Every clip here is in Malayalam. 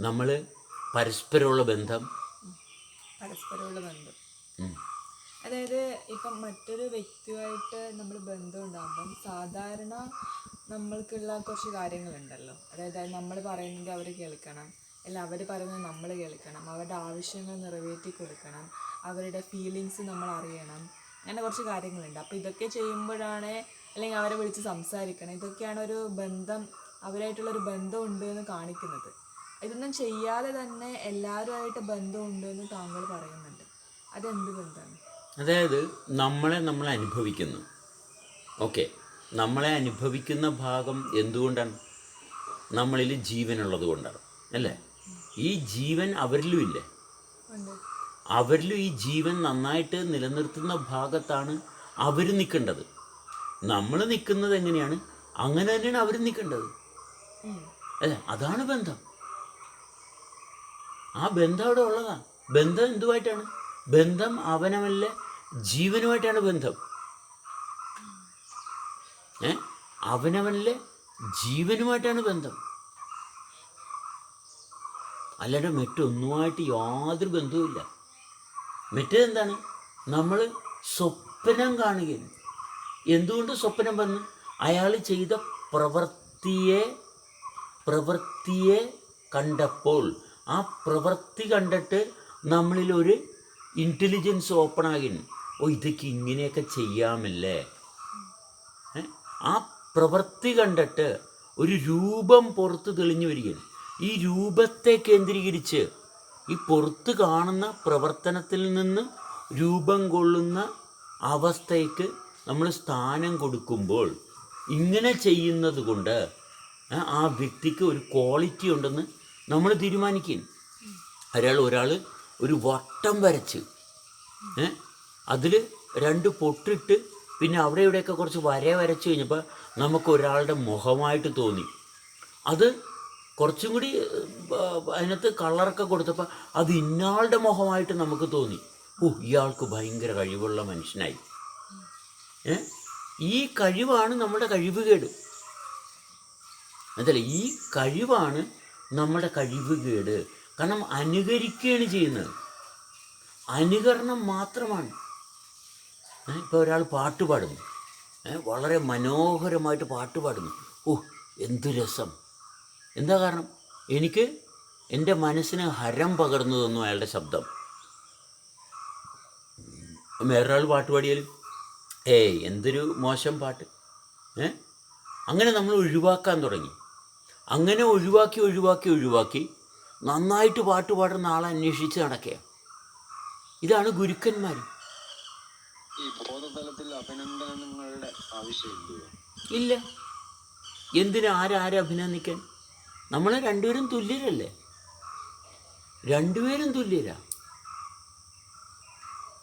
നമ്മൾ പരസ്പരമുള്ള ബന്ധം. പരസ്പരമുള്ള ബന്ധം. അതായത് ഇപ്പം മറ്റൊരു വ്യക്തിയുമായിട്ട് നമ്മൾ ബന്ധം ഉണ്ടാകുമ്പം സാധാരണ നമ്മൾക്കുള്ള കുറച്ച് കാര്യങ്ങളുണ്ടല്ലോ. അതായത് നമ്മൾ പറയുന്നത് അവർ കേൾക്കണം. അല്ല അവർ പറയുന്നത് നമ്മൾ കേൾക്കണം. അവരുടെ ആവശ്യങ്ങൾ നിറവേറ്റി കൊടുക്കണം. അവരുടെ ഫീലിങ്സ് നമ്മൾ അറിയണം. അങ്ങനെ കുറച്ച് കാര്യങ്ങളുണ്ട്. അപ്പോൾ ഇതൊക്കെ ചെയ്യുമ്പോഴാണ് അല്ലെങ്കിൽ അവരെ വിളിച്ച് സംസാരിക്കണം. ഇതൊക്കെയാണ് ഒരു ബന്ധം അവരായിട്ടുള്ള ഒരു ബന്ധം ഉണ്ട് എന്ന് കാണിക്കുന്നത്. ഇതൊന്നും ചെയ്യാതെ തന്നെ എല്ലാവരുമായിട്ട് ബന്ധമുണ്ട് എന്ന് താങ്കൾ പറയുന്നുണ്ട്. അതെന്ത് ബന്ധമാണ്? അതായത് നമ്മളെ നമ്മൾ അനുഭവിക്കുന്നു. ഓക്കെ. നമ്മളെ അനുഭവിക്കുന്ന ഭാഗം എന്തുകൊണ്ടാണ്? നമ്മളിൽ ജീവനുള്ളത് കൊണ്ടാണ്. അല്ലേ? ഈ ജീവൻ അവരിലും ഇല്ലേ? അവരിലും ഈ ജീവൻ നന്നായിട്ട് നിലനിർത്തുന്ന ഭാഗത്താണ് അവർ നിൽക്കേണ്ടത്. നമ്മൾ നിൽക്കുന്നത് എങ്ങനെയാണ്? അങ്ങനെ തന്നെയാണ് അവർ നിൽക്കേണ്ടത്. അല്ലേ? അതാണ് ബന്ധം. ആ ബന്ധം അവിടെ ഉള്ളതാണ് ബന്ധം എന്തുമായിട്ടാണ്? ബന്ധം അവനവനിലെ ജീവനുമായിട്ടാണ് ബന്ധം. ഏ? അവനവനിലെ ജീവനുമായിട്ടാണ് ബന്ധം. അല്ലാണ്ട് മറ്റൊന്നുമായിട്ട് യാതൊരു ബന്ധവുമില്ല മറ്റേതെന്താണ് നമ്മൾ സ്വപ്നം കാണുകയാണ്. എന്തുകൊണ്ട് സ്വപ്നം വന്ന്? അയാൾ ചെയ്ത പ്രവൃത്തിയെ പ്രവൃത്തിയെ കണ്ടപ്പോൾ ആ പ്രവൃത്തി കണ്ടിട്ട് നമ്മളിലൊരു ഇന്റലിജൻസ് ഓപ്പൺ ആകി ഓ ഇതൊക്കെ ഇങ്ങനെയൊക്കെ ചെയ്യാമല്ലേ? ആ പ്രവൃത്തി കണ്ടിട്ട് ഒരു രൂപം പുറത്ത് തെളിഞ്ഞു വരികയാണ്. ഈ രൂപത്തെ കേന്ദ്രീകരിച്ച് ഈ പുറത്ത് കാണുന്ന പ്രവർത്തനത്തിൽ നിന്ന് രൂപം കൊള്ളുന്ന അവസ്ഥയ്ക്ക് നമ്മൾ സ്ഥാനം കൊടുക്കുമ്പോൾ ഇങ്ങനെ ചെയ്യുന്നത് കൊണ്ട് ആ വ്യക്തിക്ക് ഒരു ക്വാളിറ്റി ഉണ്ടെന്ന് നമ്മൾ തീരുമാനിക്കും. ഒരാൾ ഒരാൾ ഒരു വട്ടം വരച്ച് അതിൽ രണ്ട് പൊട്ടിട്ട് പിന്നെ അവിടെ ഇവിടെയൊക്കെ കുറച്ച് വര വരച്ച് കഴിഞ്ഞപ്പോൾ നമുക്ക് ഒരാളുടെ മുഖമായിട്ട് തോന്നി. അത് കുറച്ചും കൂടി അതിനകത്ത് കളറൊക്കെ കൊടുത്തപ്പോൾ അത് ഇന്നാളുടെ മുഖമായിട്ട് നമുക്ക് തോന്നി. ഓ ഇയാൾക്ക് ഭയങ്കര കഴിവുള്ള മനുഷ്യനായി. ഏ? ഈ കഴിവാണ് നമ്മുടെ കഴിവുകേട് അതല്ല ഈ കഴിവാണ് നമ്മുടെ കഴിവ് കേട്. കാരണം അനുകരിക്കുകയാണ് ചെയ്യുന്നത്. അനുകരണം മാത്രമാണ്. ഇപ്പോൾ ഒരാൾ പാട്ട് പാടുന്നു. വളരെ മനോഹരമായിട്ട് പാട്ട് പാടുന്നു. ഓ എന്തു രസം. എന്താ കാരണം? എനിക്ക് എന്റെ മനസ്സിന് ഹരം പകർന്നു തന്നു അയാളുടെ ശബ്ദം. വേറൊരാൾ പാട്ട് പാടിയാലും ഏയ് എന്തൊരു മോശം പാട്ട്. അങ്ങനെ നമ്മൾ ഒഴിവാക്കാൻ തുടങ്ങി. അങ്ങനെ ഒഴിവാക്കി ഒഴിവാക്കി ഒഴിവാക്കി നന്നായിട്ട് പാട്ട് പാടുന്ന ആളെ അന്വേഷിച്ച് നടക്കുക ഇതാണ് ഗുരുക്കന്മാർ ഇല്ല. എന്തിനാ ആരാരെ അഭിനന്ദിക്കാൻ? നമ്മളെ രണ്ടുപേരും തുല്യരല്ലേ? രണ്ടുപേരും തുല്യരാ.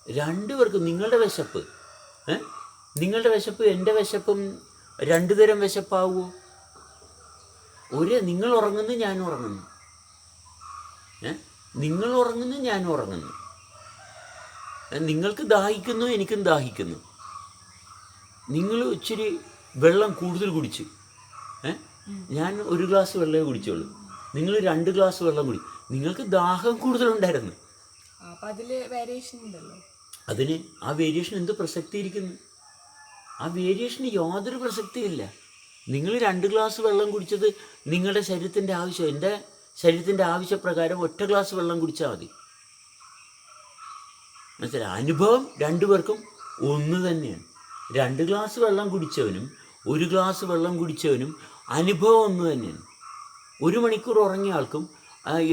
രണ്ടുപേർക്കും നിങ്ങളുടെ വിശപ്പ് ഏ? നിങ്ങളുടെ വിശപ്പ് എന്റെ വിശപ്പും രണ്ടു തരം വിശപ്പാവുമോ ഒരു നിങ്ങൾ ഉറങ്ങുന്നു ഞാൻ ഉറങ്ങുന്നു. ഏ? നിങ്ങൾ ഉറങ്ങുന്നു ഞാൻ ഉറങ്ങുന്നു. നിങ്ങൾക്ക് ദാഹിക്കുന്നു എനിക്കും ദാഹിക്കുന്നു. നിങ്ങൾ ഇച്ചിരി വെള്ളം കൂടുതൽ കുടിച്ച്. ഏ? ഞാൻ ഒരു ഗ്ലാസ് വെള്ളമേ കുടിച്ചുള്ളൂ. നിങ്ങൾ രണ്ട് ഗ്ലാസ് വെള്ളം കുടി. നിങ്ങൾക്ക് ദാഹം കൂടുതലുണ്ടായിരുന്നു. അതിന് ആ വേരിയേഷൻ എന്ത് പ്രസക്തി ഇരിക്കുന്നു ആ വേരിയേഷന് യാതൊരു പ്രസക്തിയില്ല നിങ്ങൾ രണ്ട് ഗ്ലാസ് വെള്ളം കുടിച്ചത് നിങ്ങളുടെ ശരീരത്തിന്റെ ആവശ്യം എന്റെ ശരീരത്തിന്റെ ആവശ്യപ്രകാരം ഒറ്റ ഗ്ലാസ് വെള്ളം കുടിച്ചാൽ മതി. മനസ്സിലായി അനുഭവം രണ്ടുപേർക്കും ഒന്ന് തന്നെയാണ്. രണ്ട് ഗ്ലാസ് വെള്ളം കുടിച്ചവനും ഒരു ഗ്ലാസ് വെള്ളം കുടിച്ചവനും അനുഭവം ഒന്ന് തന്നെയാണ്. ഒരു മണിക്കൂർ ഉറങ്ങിയ ആൾക്കും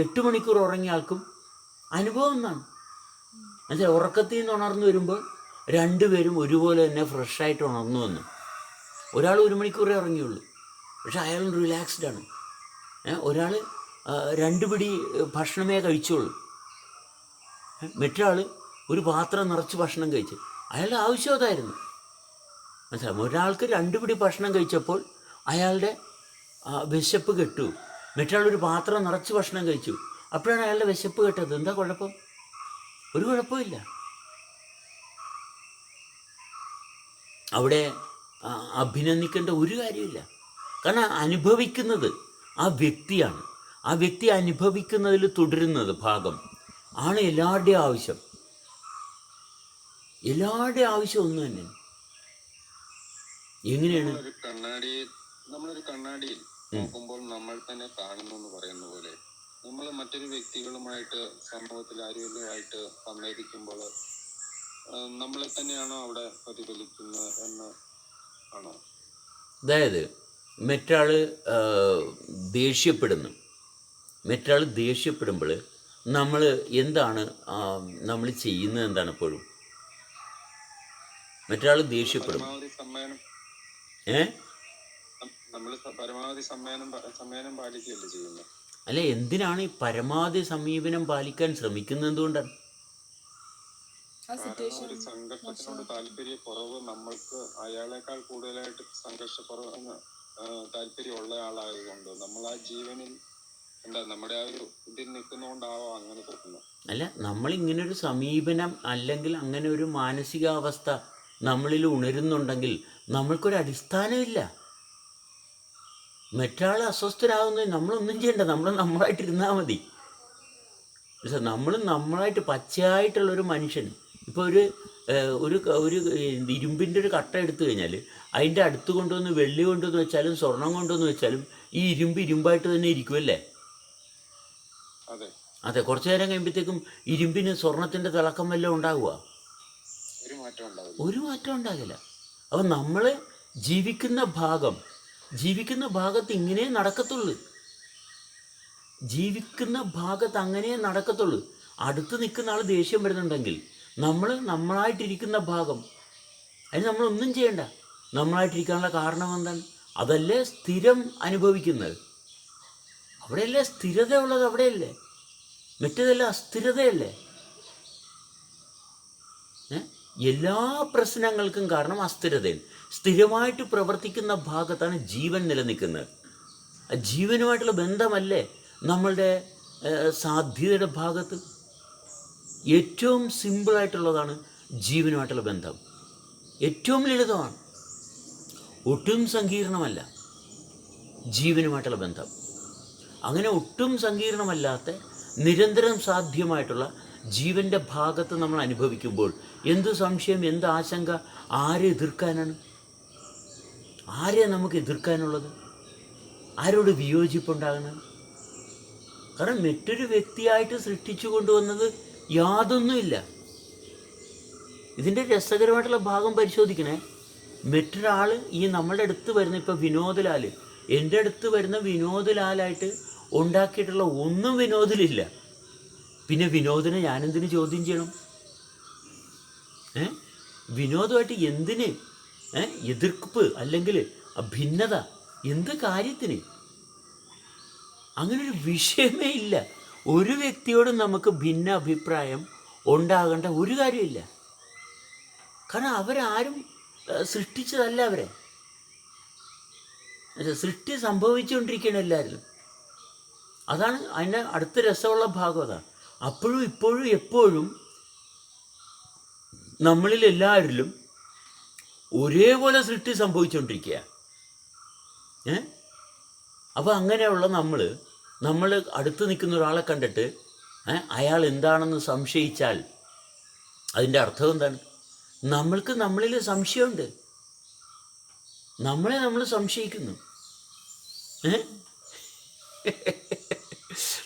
എട്ട് മണിക്കൂർ ഉറങ്ങിയ ആൾക്കും അനുഭവം ഒന്നാണ്. എന്നുവെച്ചാൽ ഉറക്കത്തിൽ നിന്ന് ഉണർന്നു വരുമ്പോൾ രണ്ടുപേരും ഒരുപോലെ തന്നെ ഫ്രഷായിട്ട് ഉണർന്നു വന്നു. ഒരാൾ ഒരു മണിക്കൂറേ ഉറങ്ങിയുള്ളൂ പക്ഷെ അയാൾ റിലാക്സ്ഡ് ആണ്. ഒരാൾ രണ്ട് പിടി ഭക്ഷണമേ കഴിച്ചുള്ളൂ. മറ്റൊരാൾ ഒരു പാത്രം നിറച്ച് ഭക്ഷണം കഴിച്ച്. അയാളുടെ ആവശ്യം അതായിരുന്നു. മനസ്സിലാവും ഒരാൾക്ക് രണ്ട് പിടി ഭക്ഷണം കഴിച്ചപ്പോൾ അയാളുടെ വിശപ്പ് കെട്ടു. മറ്റൊരാൾ ഒരു പാത്രം നിറച്ച് ഭക്ഷണം കഴിച്ചു. അപ്പോഴാണ് അയാളുടെ വിശപ്പ് കെട്ടത്. എന്താ കുഴപ്പം? ഒരു കുഴപ്പമില്ല അവിടെ അഭിനന്ദിക്കേണ്ട ഒരു കാര്യമില്ല. കാരണം അനുഭവിക്കുന്നത് ആ വ്യക്തിയാണ്. ആ വ്യക്തി അനുഭവിക്കുന്നതിൽ തുടരുന്നത് ഭാഗം ആണ് എല്ലാവരുടെയും ആവശ്യം. എല്ലാവരുടെയും ആവശ്യം ഒന്ന് തന്നെ. എങ്ങനെയാണ്? കണ്ണാടി നമ്മളൊരു കണ്ണാടിയിൽ നോക്കുമ്പോൾ നമ്മൾ തന്നെ കാണുന്നു എന്ന് പറയുന്ന പോലെ നമ്മൾ മറ്റൊരു വ്യക്തികളുമായിട്ട് സമൂഹത്തിൽ ആരുമായിട്ട് സംവേദിക്കുമ്പോൾ നമ്മളെ തന്നെയാണോ അവിടെ പ്രതിഫലിക്കുന്നത് എന്ന് അതായത് മറ്റാൾ ദേഷ്യപ്പെടുന്നു. മറ്റാൾ ദേഷ്യപ്പെടുമ്പോൾ നമ്മൾ എന്താണ് നമ്മൾ ചെയ്യുന്നത് എന്താണ് എപ്പോഴും മറ്റാൾ ദേഷ്യപ്പെടും. ഏ? അല്ല എന്തിനാണ് ഈ പരമാവധി സമീപനം പാലിക്കാൻ ശ്രമിക്കുന്നത് എന്തുകൊണ്ടാണ്? സിറ്റുവേഷൻ ഒരു സംഘർഷത്തിനോട് താല്പര്യ കുറവ് നമ്മൾക്ക് അയാളെക്കാൾ കൂടുതലായിട്ട് സംഘർഷക്കുറവ് താല്പര്യമുള്ള ആളായതുകൊണ്ട് നമ്മൾ ആ ജീവനിൽ എന്താ നമ്മുടെ ആ ഒരു ഇതിൽ നിൽക്കുന്നതുകൊണ്ടാവാം അങ്ങനെ തോന്നുന്നത്. അല്ല നമ്മൾ ഇങ്ങനെ ഒരു സമീപനം അല്ലെങ്കിൽ അങ്ങനെ ഒരു മാനസികാവസ്ഥ നമ്മളിൽ ഉണരുന്നുണ്ടെങ്കിൽ നമ്മൾക്കൊരു അടിസ്ഥാനമില്ല. മറ്റാൾ അസ്വസ്ഥരാകുന്നത് നമ്മളൊന്നും ചെയ്യണ്ട നമ്മൾ നമ്മളായിട്ടിരുന്നാൽ മതി. പക്ഷെ നമ്മൾ നമ്മളായിട്ട് പച്ചയായിട്ടുള്ള ഒരു മനുഷ്യൻ ഇപ്പോൾ ഒരു ഒരു ഒരു ഇരുമ്പിന്റെ ഒരു കട്ട എടുത്തു കഴിഞ്ഞാൽ അതിന്റെ അടുത്ത് കൊണ്ടുവന്ന് വെള്ളി കൊണ്ടുവന്ന് വെച്ചാലും സ്വർണം കൊണ്ടുവന്ന് വെച്ചാലും ഈ ഇരുമ്പ് ഇരുമ്പായിട്ട് തന്നെ ഇരിക്കുമല്ലേ അതെ. കുറച്ചു നേരം കഴിയുമ്പോഴത്തേക്കും ഇരുമ്പിന് സ്വർണത്തിന്റെ തിളക്കം വല്ലതും ഉണ്ടാവുക ഒരു മാറ്റം ഉണ്ടാവില്ല. ഒരു മാറ്റം ഉണ്ടാകില്ല. അപ്പം നമ്മൾ ജീവിക്കുന്ന ഭാഗം ജീവിക്കുന്ന ഭാഗത്ത് ഇങ്ങനെ നടക്കത്തുള്ളൂ. ജീവിക്കുന്ന ഭാഗത്ത് അങ്ങനെ നടക്കത്തുള്ളൂ. അടുത്ത് നിൽക്കുന്ന ആൾ ദേഷ്യം വരുന്നുണ്ടെങ്കിൽ നമ്മൾ നമ്മളായിട്ടിരിക്കുന്ന ഭാഗം. അതിന് നമ്മളൊന്നും ചെയ്യണ്ട. നമ്മളായിട്ടിരിക്കാനുള്ള കാരണം എന്താണ്? അതല്ലേ സ്ഥിരം അനുഭവിക്കുന്നത്. അവിടെയല്ലേ സ്ഥിരത ഉള്ളത് അവിടെയല്ലേ? മറ്റേതെല്ലാം അസ്ഥിരതയല്ലേ? എല്ലാ പ്രശ്നങ്ങൾക്കും കാരണം അസ്ഥിരതയാണ്. സ്ഥിരമായിട്ട് പ്രവർത്തിക്കുന്ന ഭാഗത്താണ് ജീവൻ നിലനിൽക്കുന്നത്. ജീവനുമായിട്ടുള്ള ബന്ധമല്ലേ നമ്മളുടെ സാധ്യതയുടെ ഭാഗത്ത്? ഏറ്റവും സിമ്പിളായിട്ടുള്ളതാണ് ജീവനുമായിട്ടുള്ള ബന്ധം. ഏറ്റവും ലളിതമാണ്. ഒട്ടും സങ്കീർണമല്ല ജീവനുമായിട്ടുള്ള ബന്ധം. അങ്ങനെ ഒട്ടും സങ്കീർണമല്ലാത്ത നിരന്തരം സാധ്യമായിട്ടുള്ള ജീവന്റെ ഭാഗത്ത് നമ്മൾ അനുഭവിക്കുമ്പോൾ എന്ത് സംശയം എന്ത് ആശങ്ക ആരെ എതിർക്കാനാണ്? ആരെ നമുക്ക് എതിർക്കാനുള്ളത്? ആരോട് വിയോജിപ്പുണ്ടാകണം? കാരണം മറ്റൊരു വ്യക്തിയായിട്ട് സൃഷ്ടിച്ചു കൊണ്ടുവന്നത് യാതൊന്നുമില്ല. ഇതിന്റെ രസകരമായിട്ടുള്ള ഭാഗം പരിശോധിക്കണേ. മറ്റൊരാൾ ഈ നമ്മളുടെ അടുത്ത് വരുന്ന ഇപ്പോൾ വിനോദലാൽ എന്റെ അടുത്ത് വരുന്ന വിനോദലാലായിട്ട് ഉണ്ടാക്കിയിട്ടുള്ള ഒന്നും വിനോദിലില്ല. പിന്നെ വിനോദിനെ ഞാനെന്തിന് ചോദ്യം ചെയ്യണം? ഏ? വിനോദമായിട്ട് എന്തിന്? ഏ? എതിർപ്പ് അല്ലെങ്കിൽ ഭിന്നത എന്ത് കാര്യത്തിന്? അങ്ങനൊരു വിഷയമേ ഇല്ല. ഒരു വ്യക്തിയോടും നമുക്ക് ഭിന്ന അഭിപ്രായം ഉണ്ടാകേണ്ട ഒരു കാര്യമില്ല. കാരണം അവരാരും സൃഷ്ടിച്ചതല്ല അവരെ. സൃഷ്ടി സംഭവിച്ചുകൊണ്ടിരിക്കുകയാണ് എല്ലാവരും. അതാണ് അതിന്റെ അടുത്ത രസമുള്ള ഭാഗം അതാണ് അപ്പോഴും ഇപ്പോഴും എപ്പോഴും നമ്മളിൽ എല്ലാവരിലും ഒരേപോലെ സൃഷ്ടി സംഭവിച്ചുകൊണ്ടിരിക്കുക ഏ? അപ്പോൾ അങ്ങനെയുള്ള നമ്മൾ നമ്മൾ അടുത്ത് നിൽക്കുന്ന ഒരാളെ കണ്ടിട്ട് അയാൾ എന്താണെന്ന് സംശയിച്ചാൽ അതിന്റെ അർത്ഥം എന്താണ്? നമ്മൾക്ക് നമ്മളിൽ സംശയമുണ്ട്. നമ്മളെ നമ്മൾ സംശയിക്കുന്നു.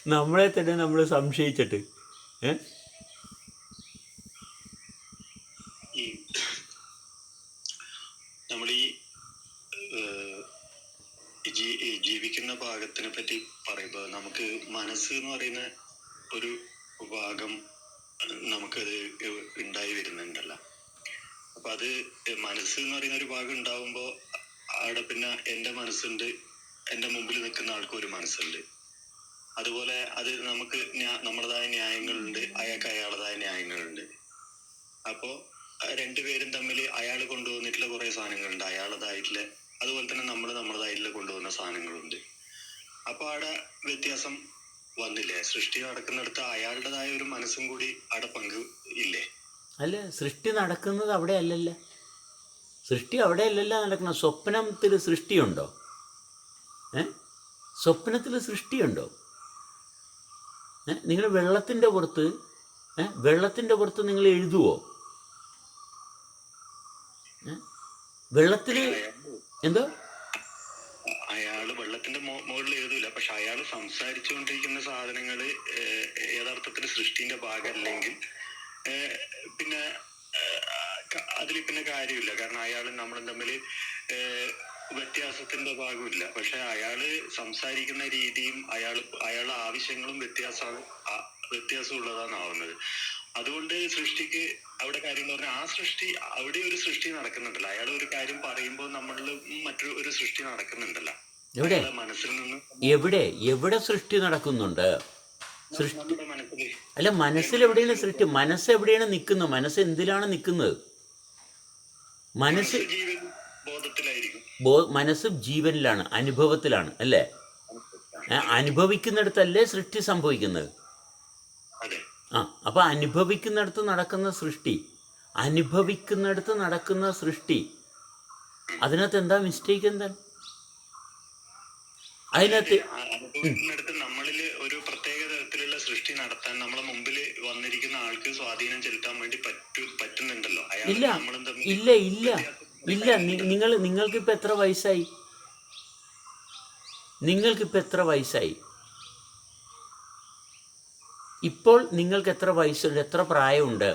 നമ്മളെ തന്നെ നമ്മൾ സംശയിച്ചിട്ട് ഏ? നമ്മൾ ഈ ജീ- ജീവിക്കുന്ന ഭാഗത്തിനെ പറ്റി പറയുമ്പോൾ നമുക്ക് മനസ്സ് എന്ന് പറയുന്ന ഒരു ഭാഗം നമുക്കത് ഉണ്ടായി വരുന്നുണ്ടല്ലോ. അപ്പൊ അത് മനസ്സ് എന്ന് പറയുന്ന ഒരു ഭാഗം ഉണ്ടാവുമ്പോൾ അവിടെ പിന്നെ എന്റെ മനസ്സുണ്ട് എന്റെ മുമ്പിൽ നിൽക്കുന്ന ആൾക്കും ഒരു മനസ്സുണ്ട്. അതുപോലെ അത് നമുക്ക് നമ്മളതായ ന്യായങ്ങളുണ്ട് അയാൾക്ക് അയാളുടേതായ ന്യായങ്ങളുണ്ട്. അപ്പോ രണ്ടുപേരും തമ്മിൽ അയാൾ കൊണ്ടുവന്നിട്ടുള്ള കുറെ സാധനങ്ങളുണ്ട് അയാളതായിട്ടുള്ള അതുപോലെ തന്നെ നമ്മൾ കൊണ്ടുവന്ന സാധനങ്ങളുണ്ട്. അപ്പൊ അവിടെ വ്യത്യാസം വന്നില്ലേ? സൃഷ്ടി നടക്കുന്നിടത്ത് അയാളുടേതായ ഒരു മനസ്സും കൂടി അവിടെ പങ്ക് ഇല്ലേ? അല്ല സൃഷ്ടി നടക്കുന്നത് അവിടെ അല്ലല്ല സൃഷ്ടി അവിടെ അല്ലല്ല നടക്കണം സ്വപ്നത്തിൽ സൃഷ്ടിയുണ്ടോ? ഏ? സ്വപ്നത്തിൽ സൃഷ്ടിയുണ്ടോ? നിങ്ങൾ വെള്ളത്തിന്റെ പുറത്ത് ഏ, വെള്ളത്തിന്റെ പുറത്ത് നിങ്ങൾ എഴുതുവോ? വെള്ളത്തിൽ എന്തോ? അയാൾ വെള്ളത്തിന്റെ മുകളിൽ എഴുതൂല പക്ഷെ അയാൾ സംസാരിച്ചുകൊണ്ടിരിക്കുന്ന സാധനങ്ങൾ യഥാർത്ഥത്തിന് സൃഷ്ടിന്റെ ഭാഗമല്ലെങ്കിൽ പിന്നെ അതിൽ പിന്നെ കാര്യമില്ല. കാരണം അയാൾ നമ്മളും തമ്മിൽ വ്യത്യാസത്തിന്റെ ഭാഗമില്ല. പക്ഷെ അയാൾ സംസാരിക്കുന്ന രീതിയും അയാൾ അയാളുടെ ആവശ്യങ്ങളും വ്യത്യാസം വ്യത്യാസമുള്ളതാണാവുന്നത്. അതുകൊണ്ട് സൃഷ്ടിക്ക് അവിടെ കാര്യം എന്ന് പറഞ്ഞാൽ ആ സൃഷ്ടി അവിടെ ഒരു സൃഷ്ടി നടക്കുന്നുണ്ടല്ലോ. അയാൾ ഒരു കാര്യം പറയുമ്പോൾ നമ്മളിൽ മറ്റൊരു ഒരു സൃഷ്ടി നടക്കുന്നുണ്ടല്ലോ. എവിടെ? എവിടെ? എവിടെ സൃഷ്ടി നടക്കുന്നുണ്ട്? സൃഷ്ടി അല്ല മനസ്സിൽ എവിടെയാണ് സൃഷ്ടി? മനസ്സ് എവിടെയാണ് നിൽക്കുന്നത്? മനസ്സ് എന്തിലാണ് നിൽക്കുന്നത്? മനസ്സ് മനസ്സ് ജീവനിലാണ് അനുഭവത്തിലാണ് അല്ലേ? അനുഭവിക്കുന്നിടത്തല്ലേ സൃഷ്ടി സംഭവിക്കുന്നത്? ആ അപ്പോൾ അനുഭവിക്കുന്നിടത്ത് നടക്കുന്ന സൃഷ്ടി അനുഭവിക്കുന്നിടത്ത് നടക്കുന്ന സൃഷ്ടി അതിനകത്ത് എന്താ മിസ്റ്റേക്ക് എന്താ അതിനകത്ത് നമ്മളിൽ നമ്മളിൽ ഒരു പ്രത്യേക തരത്തിലുള്ള സൃഷ്ടി നടത്താൻ നമ്മളെ മുമ്പിൽ വന്നിരിക്കുന്ന ആൾക്ക് സ്വാധീനം ചെലുത്താൻ വേണ്ടി പറ്റു പറ്റുന്നുണ്ടല്ലോ. ഇല്ല ഇല്ല ഇല്ല. ഇല്ല നിങ്ങൾ നിങ്ങൾക്കിപ്പോൾ എത്ര വയസ്സായി? നിങ്ങൾക്കിപ്പോൾ എത്ര വയസ്സായി? ഇപ്പോൾ നിങ്ങൾക്ക് എത്ര വയസ്സുണ്ട്? എത്ര പ്രായമുണ്ട്?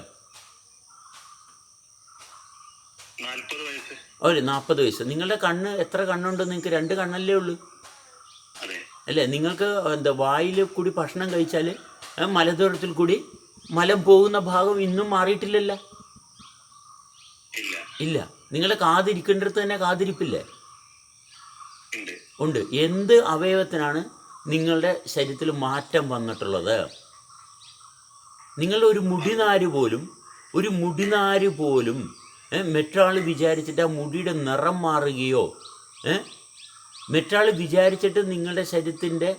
ഒരു നാൽപ്പത് വയസ്സ്. നിങ്ങളുടെ കണ്ണ് എത്ര കണ്ണുണ്ട്? നിങ്ങൾക്ക് രണ്ട് കണ്ണല്ലേ ഉള്ളൂ. അല്ലേ? നിങ്ങൾക്ക് എന്താ വായിൽ കൂടി ഭക്ഷണം കഴിച്ചാൽ മലദൂരത്തിൽ കൂടി മലം പോകുന്ന ഭാഗം ഇന്നും മാറിയിട്ടില്ലല്ലോ? ഇല്ല. നിങ്ങളുടെ കാതിരിക്കേണ്ടടുത്ത് തന്നെ കാതിരിപ്പില്ലേ? ഉണ്ട്. എന്ത് അവയവത്തിനാണ് നിങ്ങളുടെ ശരീരത്തിൽ മാറ്റം വന്നിട്ടുള്ളത്? നിങ്ങളുടെ ഒരു മുടിനാര് പോലും ഒരു മുടിനാര് പോലും മറ്റൊരാൾ വിചാരിച്ചിട്ട് ആ മുടിയുടെ നിറം മാറുകയോ ഏ, മറ്റൊരാൾ വിചാരിച്ചിട്ട് നിങ്ങളുടെ ശരീരത്തിന്റെ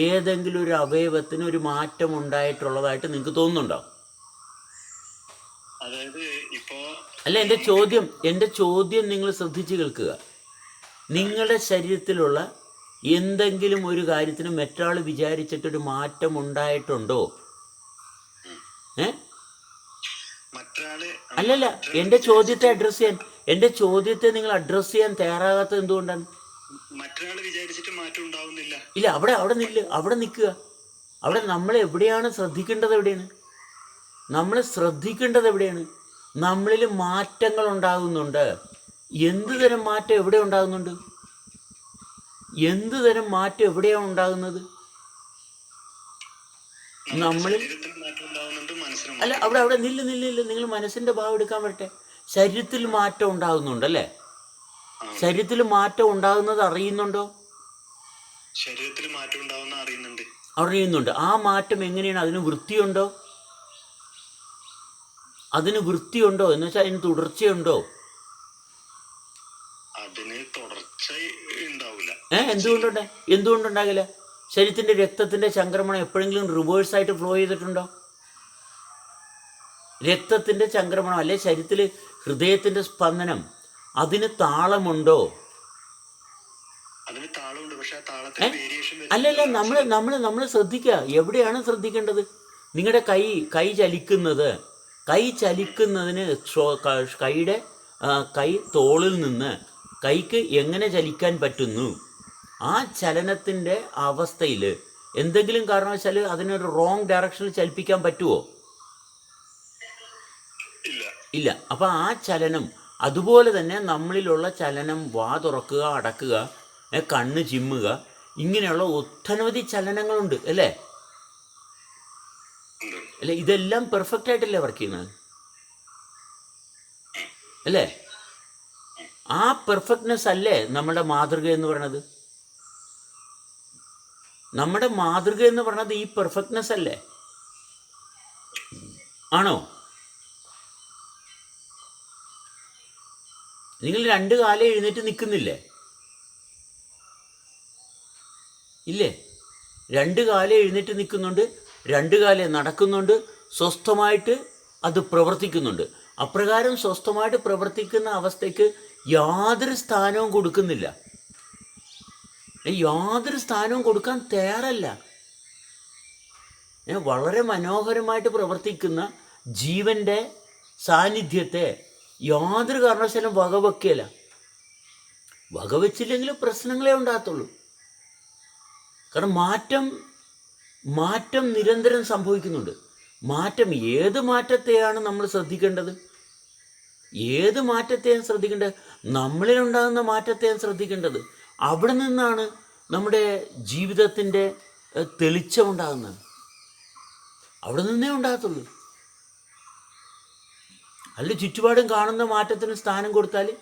ഏതെങ്കിലും ഒരു അവയവത്തിന് ഒരു മാറ്റം ഉണ്ടായിട്ടുള്ളതായിട്ട് നിങ്ങൾക്ക് തോന്നുന്നുണ്ടോ? അല്ല എന്റെ ചോദ്യം എന്റെ ചോദ്യം നിങ്ങൾ ശ്രദ്ധിച്ച് കേൾക്കുക. നിങ്ങളുടെ ശരീരത്തിലുള്ള എന്തെങ്കിലും ഒരു കാര്യത്തിന് മറ്റാൾ വിചാരിച്ചിട്ടൊരു മാറ്റം ഉണ്ടായിട്ടുണ്ടോ? ഏ? അല്ലല്ല എന്റെ ചോദ്യത്തെ അഡ്രസ്സ് ചെയ്യാൻ എന്റെ ചോദ്യത്തെ നിങ്ങൾ അഡ്രസ്സ് ചെയ്യാൻ തയ്യാറാകാത്തത് എന്തുകൊണ്ടാണ്? വിചാരിച്ചിട്ട് മാറ്റം ഉണ്ടാവുന്നില്ല. ഇല്ല അവിടെ അവിടെ നില്ല് അവിടെ നിൽക്കുക. അവിടെ നമ്മൾ എവിടെയാണ് ശ്രദ്ധിക്കേണ്ടത് എവിടെയാണ്? നമ്മൾ ശ്രദ്ധിക്കേണ്ടത് എവിടെയാണ്? നമ്മളിൽ മാറ്റങ്ങൾ ഉണ്ടാകുന്നുണ്ട്. എന്ത് തരം മാറ്റം എവിടെ ഉണ്ടാകുന്നുണ്ട്? എന്ത് തരം മാറ്റം എവിടെയാണ് ഉണ്ടാകുന്നത്? നമ്മളിൽ അല്ല അവിടെ അവിടെ നില്ല് നില്ല് നിങ്ങൾ മനസ്സിന്റെ ഭാവം എടുക്കാൻ പറ്റേ ശരീരത്തിൽ മാറ്റം ഉണ്ടാകുന്നുണ്ട് അല്ലേ? ശരീരത്തിൽ മാറ്റം ഉണ്ടാകുന്നത് അറിയുന്നുണ്ടോ? ശരീരത്തിൽ മാറ്റം ഉണ്ടാവുന്ന അറിയുന്നുണ്ട്. അറിയുന്നുണ്ട്. ആ മാറ്റം എങ്ങനെയാണ്? അതിന് വൃത്തിയുണ്ടോ? അതിന് വൃത്തിയുണ്ടോ? എന്ന് വെച്ചാൽ അതിന് തുടർച്ചയുണ്ടോ? അതിന് തുടർച്ച ഉണ്ടാവില്ല ഏ എന്തുകൊണ്ടുണ്ട്? എന്തുകൊണ്ടുണ്ടാകില്ല? ശരീരത്തിന്റെ രക്തത്തിന്റെ സംക്രമണം എപ്പോഴെങ്കിലും റിവേഴ്സ് ആയിട്ട് ഫ്ലോ ചെയ്തിട്ടുണ്ടോ? രക്തത്തിന്റെ സംക്രമണം അല്ലെ ശരീരത്തിൽ ഹൃദയത്തിന്റെ സ്പന്ദനം അതിന് താളമുണ്ടോ? അല്ലല്ല നമ്മൾ നമ്മൾ നമ്മൾ ശ്രദ്ധിക്കുക എവിടെയാണ് ശ്രദ്ധിക്കേണ്ടത്? നിങ്ങളുടെ കൈ കൈ ചലിക്കുന്നത്. കൈ ചലിക്കുന്നതിന് കൈയുടെ കൈ തോളിൽ നിന്ന് കൈക്ക് എങ്ങനെ ചലിക്കാൻ പറ്റുന്നു? ആ ചലനത്തിന്റെ അവസ്ഥയിൽ എന്തെങ്കിലും കാരണവശാൽ അതിനൊരു റോങ് ഡയറക്ഷനിൽ ചലിപ്പിക്കാൻ പറ്റുമോ ഇല്ല. അപ്പം ആ ചലനം അതുപോലെ തന്നെ നമ്മളിലുള്ള ചലനം വാ തുറക്കുക അടക്കുക കണ്ണ് ചിമ്മുക ഇങ്ങനെയുള്ള ഒട്ടനവധി ചലനങ്ങളുണ്ട് അല്ലേ? അല്ലെ ഇതെല്ലാം പെർഫെക്റ്റ് ആയിട്ടല്ലേ വർക്ക് ചെയ്യുന്നത്? അല്ലേ? ആ പെർഫെക്റ്റ്നെസ് അല്ലേ നമ്മുടെ മാതൃക എന്ന് പറയണത്? നമ്മുടെ മാതൃക എന്ന് പറയണത് ഈ പെർഫെക്റ്റ്നെസ് അല്ലേ? ആണോ? നിങ്ങൾ രണ്ട് കാലം എഴുന്നേറ്റ് നിൽക്കുന്നില്ലേ? ഇല്ലേ? രണ്ട് കാലം എഴുന്നേറ്റ് നിൽക്കുന്നുണ്ട് രണ്ട് കാലം നടക്കുന്നുണ്ട് സ്വസ്ഥമായിട്ട് അത് പ്രവർത്തിക്കുന്നുണ്ട്. അപ്രകാരം സ്വസ്ഥമായിട്ട് പ്രവർത്തിക്കുന്ന അവസ്ഥയ്ക്ക് യാതൊരു സ്ഥാനവും കൊടുക്കുന്നില്ല. യാതൊരു സ്ഥാനവും കൊടുക്കാൻ തയ്യാറല്ല. വളരെ മനോഹരമായിട്ട് പ്രവർത്തിക്കുന്ന ജീവന്റെ സാന്നിധ്യത്തെ യാതൊരു കാരണവശാലും വകവെക്കുകയില്ല വകവെച്ചില്ലെങ്കിൽ പ്രശ്നങ്ങളെ ഉണ്ടാകത്തുള്ളൂ. കാരണം മാറ്റം മാറ്റം നിരന്തരം സംഭവിക്കുന്നുണ്ട്. മാറ്റം ഏത് മാറ്റത്തെയാണ് നമ്മൾ ശ്രദ്ധിക്കേണ്ടത്? ഏത് മാറ്റത്തെയാണ് ശ്രദ്ധിക്കേണ്ടത്? നമ്മളിലുണ്ടാകുന്ന മാറ്റത്തെയാണ് ശ്രദ്ധിക്കേണ്ടത്? അവിടെ നിന്നാണ് നമ്മുടെ ജീവിതത്തിന്റെ തെളിച്ചം തെളിച്ചമുണ്ടാകുന്നത് അവിടെ നിന്നേ ഉണ്ടാകത്തുള്ളൂ. അല്ല ചുറ്റുപാടും കാണുന്ന മാറ്റത്തിന് സ്ഥാനം കൊടുത്താൽ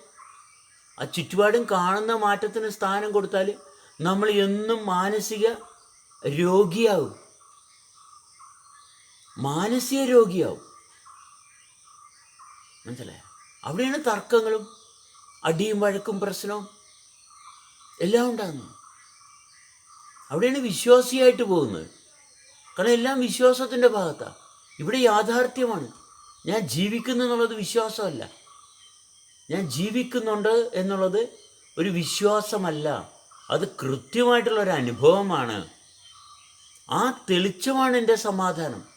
ആ ചുറ്റുപാടും കാണുന്ന മാറ്റത്തിന് സ്ഥാനം കൊടുത്താൽ നമ്മൾ എന്നും മാനസിക രോഗിയാവും. മാനസിക രോഗിയാവും. മനസ്സിലായോ? അവിടെയാണ് തർക്കങ്ങളും അടിയും വഴക്കും പ്രശ്നവും എല്ലാം ഉണ്ടാകുന്നത്. അവിടെയാണ് വിശ്വാസിയായിട്ട് പോകുന്നത്. കാരണം എല്ലാം വിശ്വാസത്തിന്റെ ഭാഗത്താണ് ഇവിടെ യാഥാർത്ഥ്യമാണ്. ഞാൻ ജീവിക്കുന്നു എന്നുള്ളത് വിശ്വാസമല്ല. ഞാൻ ജീവിക്കുന്നുണ്ട് എന്നുള്ളത് ഒരു വിശ്വാസമല്ല. അത് കൃത്യമായിട്ടുള്ള ഒരു അനുഭവമാണ് ആ തെളിച്ചമാണ് എന്റെ സമാധാനം.